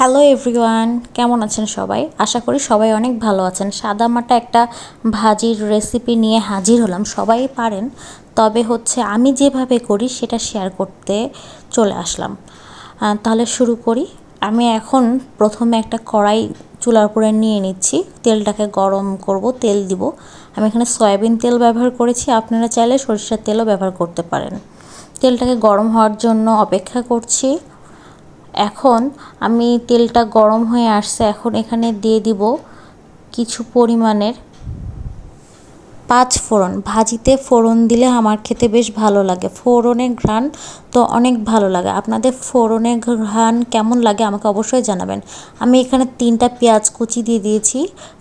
Hello everyone কেমন আছেন সবাই? আশা করি সবাই অনেক ভালো আছেন। সাদামাটা একটা ভাজির রেসিপি নিয়ে হাজির হলাম। সবাই পারেন। তবে হচ্ছে আমি যেভাবে করি, সেটা শেয়ার করতে চলে আসলাম। তাহলে শুরু করি। আমি এখন প্রথমে একটা কড়াই চুলার উপরে নিয়ে নিচ্ছি। তেলটাকে গরম করব, তেল দিব। আমি এখানে সয়াবিন তেল ব্যবহার করেছি। আপনারা চাইলে সরিষার তেলও ব্যবহার করতে পারেন। তেলটাকে গরম হওয়ার জন্য অপেক্ষা করছি। এখন আমি তেলটা গরম হয়ে আসছে, এখন এখানে দিয়ে দিব কিছু পরিমাণের পাঁচ ফোড়ন। ভাজিতে ফোড়ন দিলে আমার খেতে বেশ ভালো লাগে। ফোড়নের ঘ্রাণ তো অনেক ভালো লাগে। আপনাদের ফোড়নের ঘ্রাণ কেমন লাগে আমাকে অবশ্যই জানাবেন। আমি এখানে তিনটা পেঁয়াজ কুচি দিয়ে দিয়েছি,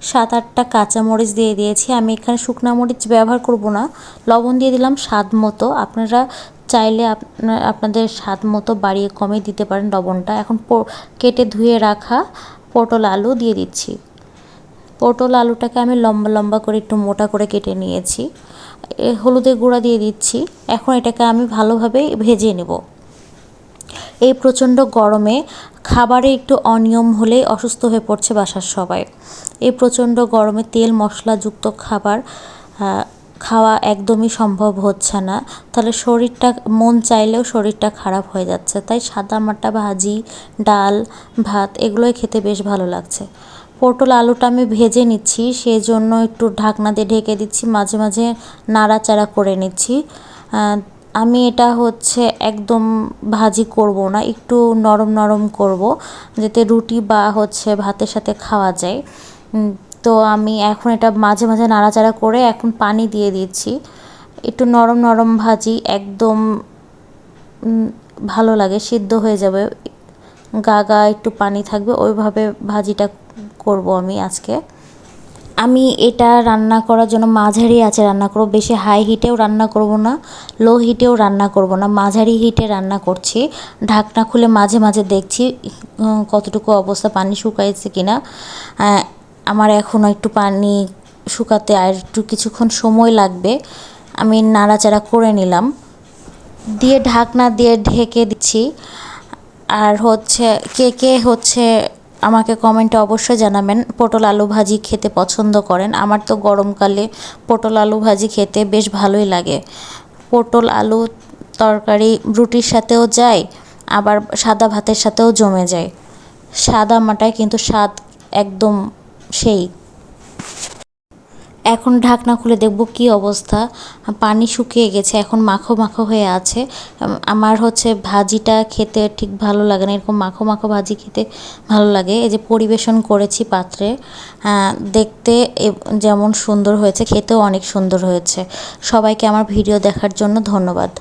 সাত আটটা কাঁচামরিচ দিয়ে দিয়েছি। আমি এখানে শুকনা মরিচ ব্যবহার করব না। লবণ দিয়ে দিলাম স্বাদ মতো। আপনারা চাইলে আপনার আপনাদের স্বাদ মতো বাড়িয়ে কমে দিতে পারেন লবণটা। এখন কেটে ধুয়ে রাখা পটল আলু দিয়ে দিচ্ছি। পটল আলুটাকে আমি লম্বা লম্বা করে একটু মোটা করে কেটে নিয়েছি। হলুদের গুঁড়া দিয়ে দিচ্ছি। এখন এটাকে আমি ভালোভাবে ভেজে নেব। এই প্রচণ্ড গরমে খাবারে একটু অনিয়ম হলেই অসুস্থ হয়ে পড়ছে বাসার সবাই। এই প্রচণ্ড গরমে তেল মশলাযুক্ত খাবার খাওয়া একদমই সম্ভব হচ্ছে না। তাহলে শরীরটা, মন চাইলেও শরীরটা খারাপ হয়ে যাচ্ছে। তাই সাদা মাটা ভাজি, ডাল, ভাত এগুলোই খেতে বেশ ভালো লাগছে। পটল আলুটা আমি ভেজে নিচ্ছি সেই জন্য একটু ঢাকনা দিয়ে ঢেকে দিচ্ছি, মাঝে মাঝে নাড়াচাড়া করে নিচ্ছি। আমি এটা হচ্ছে একদম ভাজি করব না, একটু নরম নরম করব, যাতে রুটি বা হচ্ছে ভাতের সাথে খাওয়া যায়। তো আমি এখন এটা মাঝে মাঝে নাড়াচাড়া করে এখন পানি দিয়ে দিচ্ছি। একটু নরম নরম ভাজি, একদম ভালো লাগে, সিদ্ধ হয়ে যাবে। গা গা একটু পানি থাকবে, ওইভাবে ভাজিটা করব আমি আজকে। আমি এটা রান্না করার জন্য মাঝারি আছে রান্না করব, বেশি হাই হিটেও রান্না করব না লো হিটেও রান্না করব না, মাঝারি হিটে রান্না করছি। ঢাকনা খুলে মাঝে মাঝে দেখছি কতটুকু অবস্থা, পানি শুকাইছে কিনা। আমার এখনও একটু পানি শুকাতে আর একটু কিছুক্ষণ সময় লাগবে, আমি নাড়াচাড়া করে নিলাম। দিয়ে ঢাকনা দিয়ে ঢেকে দিচ্ছি। আর হচ্ছে, কে কে হচ্ছে আমাকে কমেন্টে অবশ্যই জানাবেন। পটল আলু ভাজি খেতে পছন্দ করেন। আমার তো গরমকালে পটল আলু ভাজি খেতে বেশ ভালোই লাগে। পটল আলু তরকারি রুটির সাথেও যায়, আবার সাদা ভাতের সাথেও জমে যায়। সাদা মাটায় কিন্তু স্বাদ একদম সেই। এখন ঢাকনা খুলে দেখব কি অবস্থা। পানি শুকিয়ে গেছে, এখন মাখো মাখো হয়ে আছে। আমার হচ্ছে ভাজিটা খেতে ঠিক ভালো লাগে না, এরকম মাখো মাখো ভাজি খেতে ভালো লাগে। এই যে পরিবেশন করেছি পাত্রে দেখতে যেমন সুন্দর হয়েছে, খেতেও অনেক সুন্দর হয়েছে। সবাইকে আমার ভিডিও দেখার জন্য ধন্যবাদ।